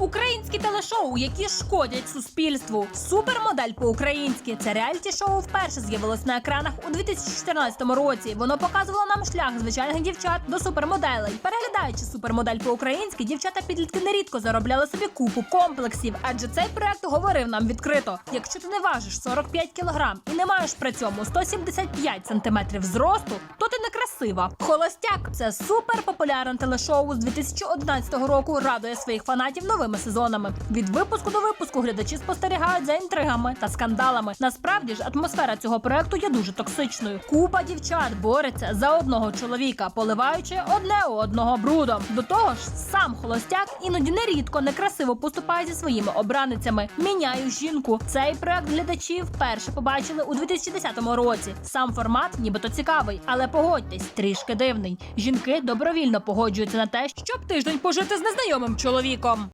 Українські телешоу, які шкодять суспільству. Супермодель по-українськи. Це реаліті шоу вперше з'явилось на екранах у 2014 році. Воно показувало нам шлях звичайних дівчат до супермоделей. Переглядаючи супермодель по-українськи, дівчата підлітки нерідко заробляли собі купу комплексів, адже цей проект говорив нам відкрито: якщо ти не важиш 45 кілограм і не маєш при цьому 175 сантиметрів зросту, то ти не красива. Холостяк це супер популярне телешоу з 2011 року. Радує своїх фанатів новими сезонами. Від випуску до випуску глядачі спостерігають за інтригами та скандалами. Насправді ж атмосфера цього проекту є дуже токсичною. Купа дівчат бореться за одного чоловіка, поливаючи одне одного брудом. До того ж, сам холостяк іноді нерідко некрасиво поступає зі своїми обраницями. Міняю жінку. Цей проект глядачі вперше побачили у 2010 році. Сам формат нібито цікавий, але погодьтесь, трішки дивний. Жінки добровільно погоджуються на те, щоб тиждень пожити з незнайомим чоловіком.